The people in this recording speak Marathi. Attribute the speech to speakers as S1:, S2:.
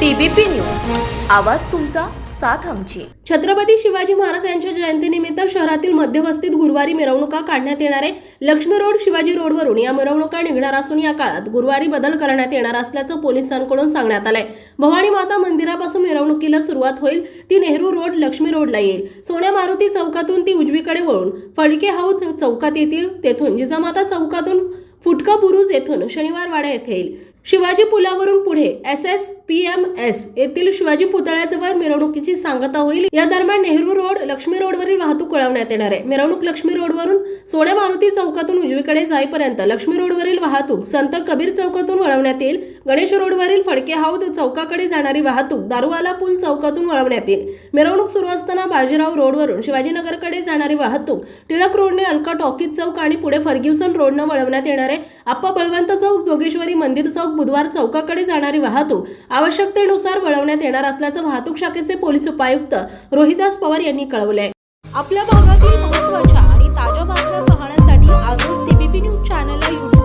S1: TBP news. आवाज तुमचा साथ आमची.
S2: छत्रपती शिवाजी महाराज यांच्या जयंतीनिमित्त शहरातील मध्यवस्तीत गुरुवारी मिरवणुका काढण्यात येणार आहे. लक्ष्मी रोड शिवाजी रोडवरून या मिरवणुका निघणार असून या काळात गुरुवारी बदल करण्यात येणार असल्याचं पोलिसांकडून सांगण्यात आलंय. भवानी माता मंदिरापासून मिरवणुकीला सुरुवात होईल. ती नेहरू रोड लक्ष्मी रोडला येईल. सोन्या मारुती चौकातून ती उजवीकडे वळून फडके हाऊस चौकात येतील. तेथून जिजामाता चौकातून फुटका बुरुज येथून शनिवार वाडा येथे येईल. शिवाजी पुलावरून पुढे S S P M S येथील शिवाजी पुतळ्याजवळ मिरवणुकीची सांगता होईल. या दरम्यान नेहरू रोड लक्ष्मी रोडवरील वाहतूक वळवण्यात येणार आहे. मिरवणूक लक्ष्मी रोडवरून सोन्या मारुती चौकातून उजवीकडे जाईपर्यंत लक्ष्मी रोडवरील वाहतूक संत कबीर चौकातून वळवण्यात येईल. गणेश रोडवरील फडके हाऊद चौकाकडे जाणारी वाहतूक दारुवाला पूल चौकातून वळवण्यात येईल. मिरवणूक सुरू असताना बाजीराव रोडवरून शिवाजीनगरकडे जाणारी वाहतूक टिळक रोडने अलका टॉकीज चौक आणि पुढे फर्ग्युसन रोडनं वळवण्यात येणार आहे. आप्पा बळवंत चौक जोगेश्वरी मंदिर चौक बुधवार चौकाकडे जाणारी वाहतूक आवश्यकतेनुसार वळवण्यात येणार असल्याचं वाहतूक शाखेचे पोलीस उपायुक्त रोहिदास पवार यांनी कळवले आपल्या भागातील महत्त्वाच्या आणि ताज्या बातम्या पाहण्यासाठी आजच टीबीपी न्यूज चॅनलला यूट्यूब